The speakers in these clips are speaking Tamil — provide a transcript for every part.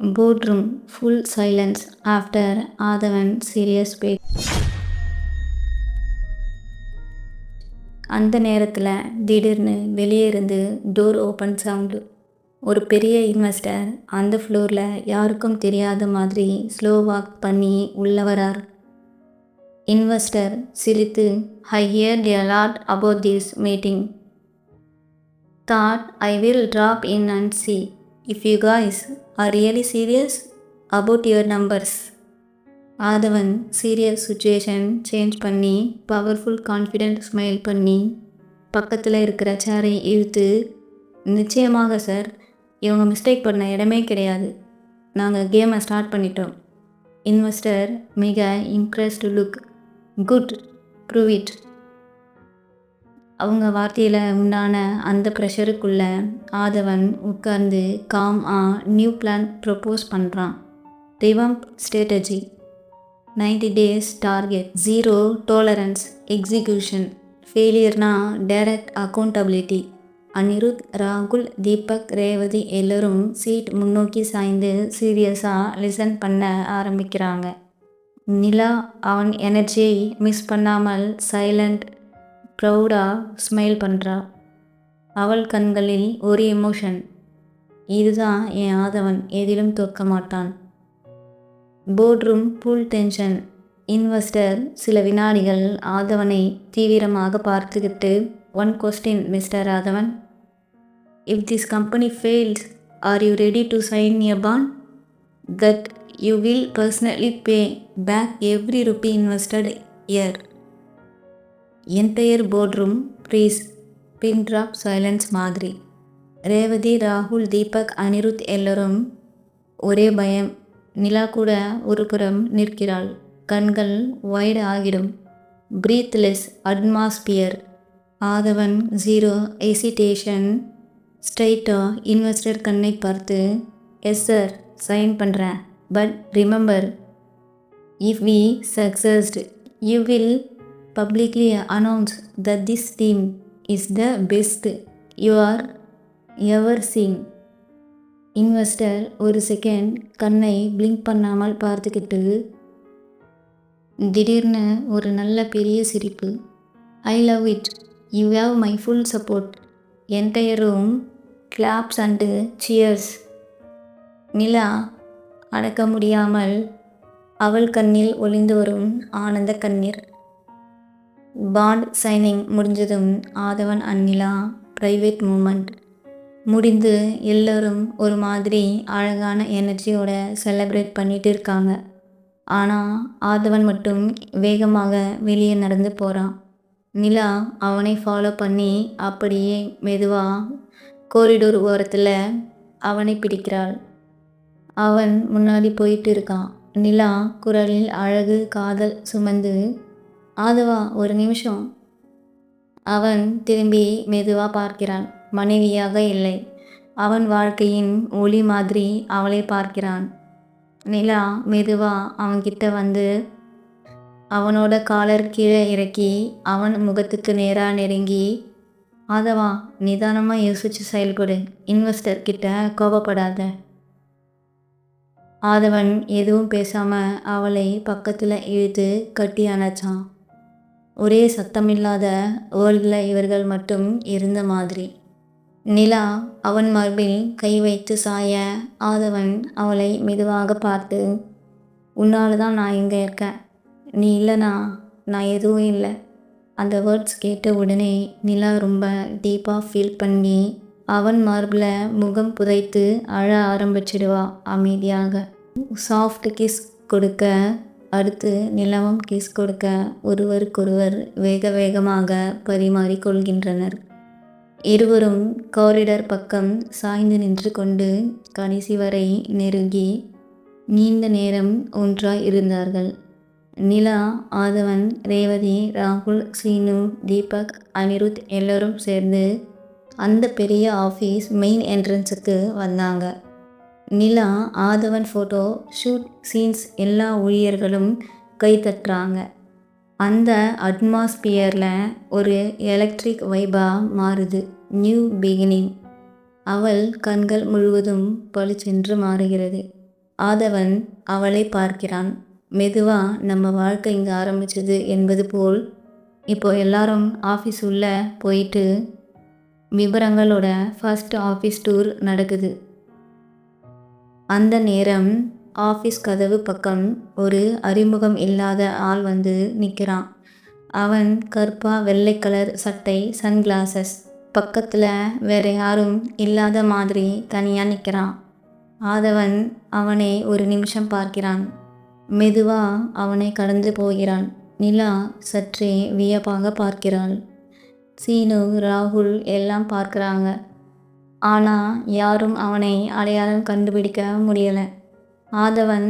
boardroom full silence after Aadhavan serious பே அந்த நேரத்தில் திடீர்னு வெளியே இருந்து டோர் ஓப்பன் சவுண்டு ஒரு பெரிய இன்வெஸ்டர் அந்த ஃப்ளோரில் யாருக்கும் தெரியாத மாதிரி ஸ்லோ வாக் பண்ணி உள்ள வரார். இன்வெஸ்டர் சிரித்து I hear a a lot about this meeting that I will drop in and see if you guys are really serious about your numbers Aadhavan serious situation change பண்ணி பவர்ஃபுல் கான்ஃபிடென்ட் ஸ்மைல் பண்ணி பக்கத்தில் இருக்கிற சேரை இழுத்து நிச்சயமாக சார் இவங்க மிஸ்டேக் பண்ண இடமே கிடையாது. நாங்கள் கேமை ஸ்டார்ட் பண்ணிட்டோம். இன்வெஸ்டர் மிக impressed look good prove it அவங்க வார்த்தையில் உண்டான அந்த ப்ரெஷருக்குள்ளே ஆதவன் உட்கார்ந்து calm a new plan propose பண்ணுறான் revamp strategy ninety days target zero tolerance execution ஃபெயிலியர்னா direct accountability Anirudh ராகுல் தீபக் ரேவதி எல்லோரும் சீட் முன்னோக்கி சாய்ந்து சீரியஸாக லிசன் பண்ண ஆரம்பிக்கிறாங்க. நிலா அவன் எனர்ஜியை மிஸ் பண்ணாமல் சைலண்ட் ப்ரௌடாக ஸ்மைல் பண்ணுறா அவள் கண்களில் ஒரு எமோஷன் இதுதான் என் ஆதவன் எதிலும் தோற்க மாட்டான். போர்ட்ரூம் ஃபுல் டென்ஷன் இன்வெஸ்டர் சில வினாடிகள் ஆதவனை தீவிரமாக பார்த்துக்கிட்டு one question mister Aadhavan. If this company fails are you ready to sign a bond that you will personally pay back every rupee invested year entire boardroom please pin drop silence மாதிரி. ரேவதி ராகுல் தீபக் அனிருத் எல்லோரும் ஒரே பயம். நிலா கூட ஒரு புறம் நிற்கிறாள். கண்கள் வைடு ஆகிடும். Breathless atmosphere Aadhavan zero hesitation ஸ்ட்ரைட்டாக இன்வெஸ்டர் கண்ணை பார்த்து எஸ் சார் சைன் பண்ணுறேன் but remember if we succeed you will publicly announce that this team is the best you are ever seeing. Investor ஒரு செகண்ட் கண்ணை பிளிங்க் பண்ணாமல் பார்த்துக்கிட்டு திடீர்னு ஒரு நல்ல பெரிய சிரிப்பு. I love it you have my full support entire room claps and cheers Nila அடக்க முடியாமல் அவள் கண்ணில் ஒளிந்து வரும் ஆனந்த கண்ணீர். பாண்ட் சைனிங் முடிஞ்சதும் ஆதவன் அந்நிலா ப்ரைவேட் மூமெண்ட் முடிந்து எல்லோரும் ஒரு மாதிரி அழகான எனர்ஜியோட செலப்ரேட் பண்ணிட்டு இருக்காங்க. ஆனால் ஆதவன் மட்டும் வேகமாக வெளியே நடந்து போகிறான் நிலா அவனை ஃபாலோ பண்ணி அப்படியே மெதுவாக கோரிடோர் ஓரத்தில் அவனை பிடிக்கிறாள். அவன் முன்னாடி போயிட்டு இருக்கான். நிலா குரலில் அழகு காதல் சுமந்து ஆதவா ஒரு நிமிஷம். அவன் திரும்பி மெதுவாக பார்க்கிறான். மனைவியாக இல்லை. அவன் வாழ்க்கையின் ஒளி மாதிரி அவளை பார்க்கிறான். நிலா மெதுவா அவன்கிட்ட வந்து அவனோட காலர் கீழே இறக்கி அவன் முகத்துக்கு நேராக நெருங்கி ஆதவா நிதானமாக யோசிச்சு செயல்படு. இன்வெஸ்டர் கிட்ட கோபப்படாத. ஆதவன் எதுவும் பேசாமல் அவளை பக்கத்தில் இழுத்து கட்டி அணைச்சான். ஒரே சத்தமில்லாத வேர்ல்டில் இவர்கள் மட்டும் இருந்த மாதிரி. நிலா அவன் மார்பில் கை வைத்து சாய ஆதவன் அவளை மெதுவாக பார்த்து உன்னால் தான் நான் இங்கே இருக்கேன். நீ இல்லைனா நான் எதுவும் இல்லை. அந்த வேர்ட்ஸ் கேட்ட உடனே நிலா ரொம்ப டீப்பாக ஃபீல் பண்ணி அவன் மார்பில் முகம் புதைத்து அழ ஆரம்பிச்சிடுவா அமைதியாக. சாஃப்ட் கிஸ் கொடுக்க அடுத்து நிலவும் கிஸ் கொடுக்க ஒருவருக்கொருவர் வேக வேகமாக பரிமாறிக்கொள்கின்றனர். இருவரும் காரிடர் பக்கம் சாய்ந்து நின்று கொண்டு கடைசி வரை நெருங்கி நீண்ட நேரம் ஒன்றாய் இருந்தார்கள். நிலா ஆதவன் ரேவதி ராகுல் சீனு தீபக் அனிருத் எல்லோரும் சேர்ந்து அந்த பெரிய ஆஃபீஸ் மெயின் என்ட்ரன்ஸுக்கு வந்தாங்க. Nila Aadhavan photo shoot scenes எல்லா ஊழியர்களும் கை தட்டுறாங்க. அந்த அட்மாஸ்பியரில் ஒரு எலக்ட்ரிக் வைபாக மாறுது. நியூ பிகினிங் அவள் கண்கள் முழுவதும் பளிச்சென்று மாறுகிறது. ஆதவன் அவளை பார்க்கிறான். மெதுவாக நம்ம வாழ்க்கை இங்கே ஆரம்பிச்சது என்பது போல் இப்போ எல்லாரும் ஆஃபீஸ் உள்ளே போயிட்டு விவரங்களோட ஃபர்ஸ்ட் ஆஃபீஸ் டூர் நடக்குது. அந்த நேரம் ஆஃபீஸ் கதவு பக்கம் ஒரு அறிமுகம் இல்லாத ஆள் வந்து நிற்கிறான் அவன் கருப்பா வெள்ளை கலர் சட்டை சன்கிளாசஸ் பக்கத்தில் வேற யாரும் இல்லாத மாதிரி தனியாக நிற்கிறான் ஆதவன் அவனை ஒரு நிமிஷம் பார்க்கிறான். மெதுவாக அவனை கடந்து போகிறான். நிலா சற்றே வியப்பாக பார்க்கிறாள். சீனு ராகுல் எல்லாம் பார்க்குறாங்க. ஆனால் யாரும் அவனை அடையாளம் கண்டுபிடிக்க முடியலை. ஆதவன்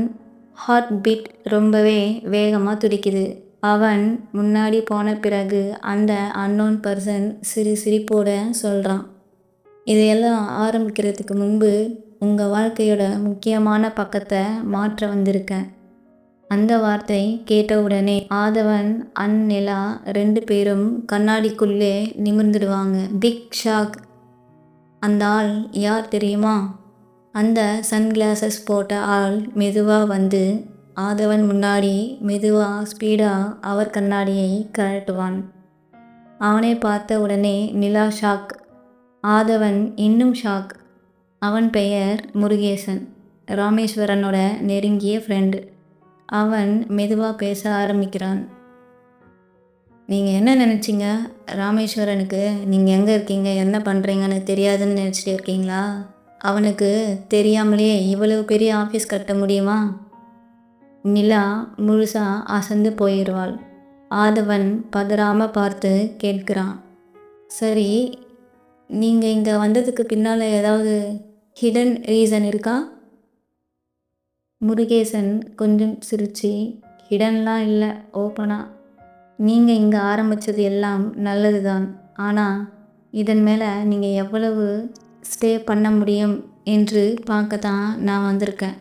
ஹார்ட் பீட் ரொம்பவே வேகமாக துடிக்குது. அவன் முன்னாடி போன பிறகு அந்த அன்னோன் பர்சன் சிரி சிரிப்போட சொல்கிறான் இதையெல்லாம் ஆரம்பிக்கிறதுக்கு முன்பு உங்கள் வாழ்க்கையோட முக்கியமான பக்கத்தை மாற்ற வந்திருக்கேன் அந்த வார்த்தை கேட்டவுடனே ஆதவன் அந்நிலா ரெண்டு பேரும் கண்ணாடிக்குள்ளே நிமிர்ந்துடுவாங்க. பிக் ஷாக் அந்த ஆள் யார் தெரியுமா? அந்த சன்கிளாசஸ் போட்ட ஆள் மெதுவாக வந்து ஆதவன் முன்னாடி மெதுவாக ஸ்பீடாக அவர் கண்ணாடியை கழட்டுவான். அவனை பார்த்த உடனே நிலா ஷாக். ஆதவன் இன்னும் ஷாக். அவன் பெயர் முருகேசன். ராமேஸ்வரனோட நெருங்கிய ஃப்ரெண்டு அவன் மெதுவாக பேச ஆரம்பிக்கிறான். நீங்கள் என்ன நினச்சிங்க? ராமேஸ்வரனுக்கு நீங்கள் எங்கே இருக்கீங்க? என்ன பண்ணுறீங்கன்னு தெரியாதுன்னு நினச்சிட்டு இருக்கீங்களா? அவனுக்கு தெரியாமலே இவ்வளவு பெரிய ஆஃபீஸ் கட்ட முடியுமா? நிலா முழுசாக அசந்து போயிடுவாள் ஆதவன் பதறாமல் பார்த்து கேட்கிறான். சரி நீங்கள் இங்கே வந்ததுக்கு பின்னால் ஏதாவது ஹிடன் ரீசன் இருக்கா? முருகேசன் கொஞ்சம் சிரித்து ஹிடன்லாம் இல்லை ஓப்பனாக நீங்கள் இங்கே ஆரம்பித்தது எல்லாம் நல்லது தான் ஆனால் இதன் மேலே நீங்கள் எவ்வளவு ஸ்டே பண்ண முடியும் என்று பார்க்க தான் நான் வந்திருக்கேன்.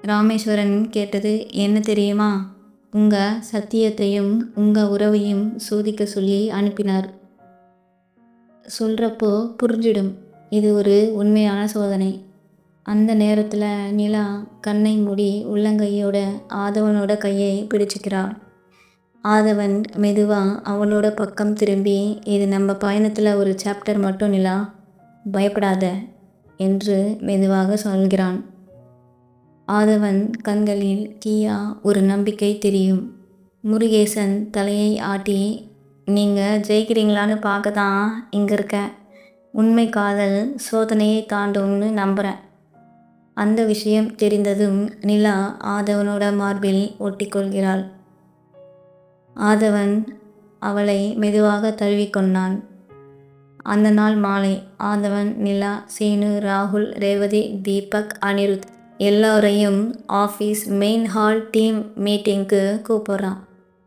ராமேஸ்வரன் கேட்டது என்ன தெரியுமா? உங்கள் சத்தியத்தையும் உங்கள் உறவையும் சோதிக்க சொல்லி அனுப்பினார். சொல்கிறப்போ புரிஞ்சிடும். இது ஒரு உண்மையான சோதனை. அந்த நேரத்தில் நிலா கண்ணை மூடி உள்ளங்கையோட ஆதவனோட கையை பிடிச்சிக்கிறாள். ஆதவன் மெதுவாக அவளோட பக்கம் திரும்பி இது நம்ம பயணத்தில் ஒரு சாப்டர் மட்டும் நிலா பயப்படாத என்று மெதுவாக சொல்கிறான். ஆதவன் கண்களில் கியா ஒரு நம்பிக்கை தெரியும். முருகேசன் தலையை ஆட்டி நீங்கள் ஜெயிக்கிறீங்களான்னு பார்க்க தான் இங்கே இருக்கேன் உண்மை காதல் சோதனையை தாண்டும்னு நம்புகிறேன் அந்த விஷயம் தெரிந்ததும் நிலா ஆதவனோட மார்பில் ஒட்டிக்கொள்கிறாள். ஆதவன் அவளை மெதுவாக தழுவிக்கொண்டான் அந்த நாள் மாலை ஆதவன் நிலா சீனு ராகுல் ரேவதி தீபக் அனிருத் எல்லோரையும் ஆஃபீஸ் மெயின் ஹால் டீம் மீட்டிங்க்கு கூப்பிட்றான்.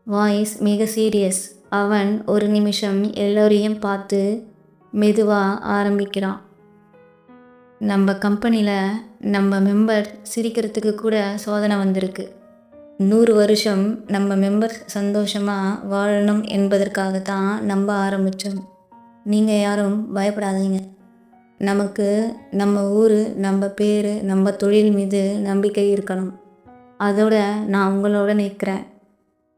வாய்ஸ் மிக சீரியஸ். அவன் ஒரு நிமிஷம் எல்லோரையும் பார்த்து மெதுவாக ஆரம்பிக்கிறான். நம்ம கம்பெனியில் நம்ம மெம்பர் சிரிக்கிறதுக்கு கூட சோதனை வந்திருக்கு. நூறு வருஷம் நம்ம மெம்பர் சந்தோஷமாக வாழணும் என்பதற்காக தான் நம்ப ஆரம்பித்தோம் நீங்கள் யாரும் பயப்படாதீங்க. நமக்கு நம்ம ஊர் நம்ம பேர் நம்ம தொழில் மீது நம்பிக்கை இருக்கணும் அதோட நான் உங்களோட நிற்கிறேன்.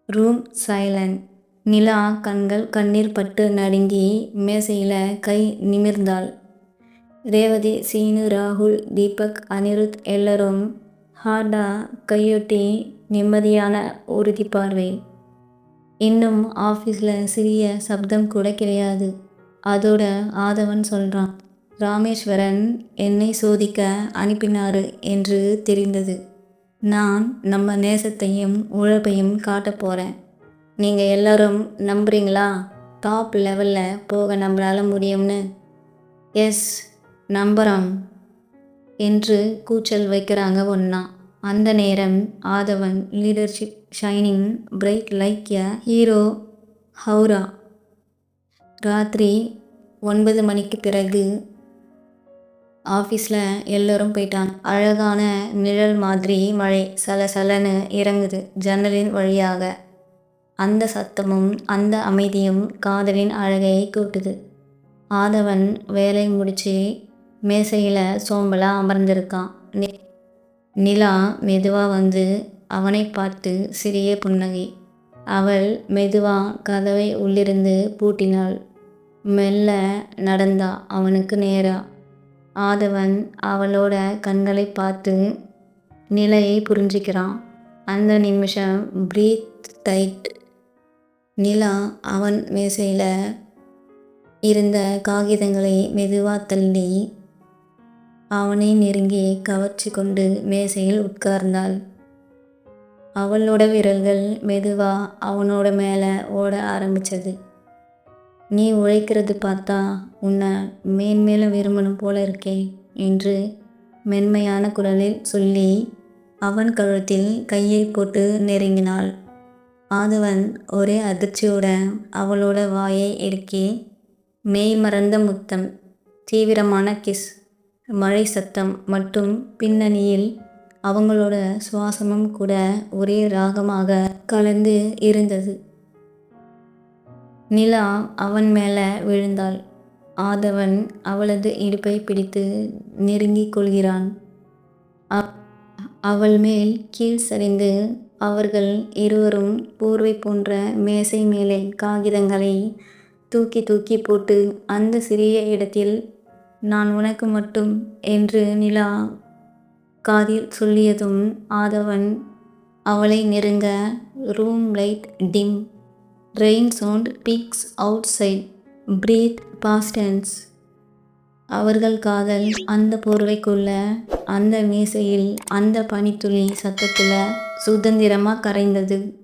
ரூம் சைலண்ட் நிலா கண்கள் கண்ணீர் பட்டு நடுங்கி மேசையில் கை நிமிர்ந்தாள். ரேவதி சீனு ராகுல் தீபக் அனிருத் எல்லோரும் ஹார்டாக கையொட்டி நிம்மதியான உறுதி பார்வை. இன்னும் ஆஃபீஸில் சிறிய சப்தம் கூட கிடையாது. அதோட ஆதவன் சொல்கிறான் ராமேஸ்வரன் என்னை சோதிக்க அனுப்பினாரு என்று தெரிந்தது. நான் நம்ம நேசத்தையும் உழைப்பையும் காட்ட போகிறேன் நீங்கள் எல்லோரும் நம்புறீங்களா? டாப் லெவலில் போக நம்மளால் முடியும்னு. எஸ் நம்புகிறோம் என்று கூச்சல் வைக்கிறாங்க ஒன்றா அந்த நேரம் Aadhavan leadership shining bright like a hero Howrah. ராத்திரி ஒன்பது மணிக்கு பிறகு ஆஃபீஸில் எல்லோரும் போயிட்டான் அழகான நிழல் மாதிரி மழை சல சலன்னு இறங்குது ஜன்னலின் வழியாக. அந்த சத்தமும் அந்த அமைதியும் காதலின் அழகையை கூட்டுது. ஆதவன் வேலை முடித்து மேசையில் சோம்பலாக அமர்ந்திருக்கான். நிலா மெதுவாக வந்து அவனை பார்த்து சிறிய புன்னகை. அவள் மெதுவா கதவை உள்ளிருந்து பூட்டினாள். மெல்ல நடந்தா அவனுக்கு நேரா. ஆதவன் அவளோட கண்களை பார்த்து நிலையை புரிஞ்சுக்கிறான். அந்த நிமிஷம் ப்ரீத் டைட் நிலா அவன் மேசையில் இருந்த காகிதங்களை மெதுவாக தள்ளி அவனை நெருங்கி கவர்ச்சி கொண்டு மேசையில் உட்கார்ந்தாள். அவளோட விரல்கள் மெதுவா அவனோட மேலே ஓட ஆரம்பிச்சது. நீ உழைக்கிறது பார்த்தா உன்னை மேன்மேலும் விரும்பணும் போல இருக்கே என்று மென்மையான குரலில் சொல்லி அவன் கழுத்தில் கையை போட்டு நெருங்கினாள். ஆதவன் ஒரே அதிர்ச்சியோட அவளோட வாயை இறுக்கி மெய் மறந்த முத்தம் தீவிரமான கிஸ் மழை சத்தம் மற்றும் பின்னணியில் அவங்களோட சுவாசமும் கூட ஒரே ராகமாக கலந்து இருந்தது. நிலா அவன் மேலே விழுந்தாள். ஆதவன் அவளது இடுப்பை பிடித்து நெருங்கிக் கொள்கிறான். அவள் மேல் கீழ் சரிந்து அவர்கள் இருவரும் போர்வை போன்ற மேசை மேலே காகிதங்களை தூக்கி தூக்கி போட்டு அந்த சிறிய இடத்தில் நான் உனக்கு மட்டும் என்று நிலா காதில் சொல்லியதும் ஆதவன் அவளை நெருங்க room light dim rain sound peaks outside breath பாஸ்டன்ஸ் அவர்கள் காதல் அந்த போர்வைக்குள்ள அந்த மேசையில் அந்த பனித்துளி சத்தத்தில் சுதந்திரமாக கரைந்தது.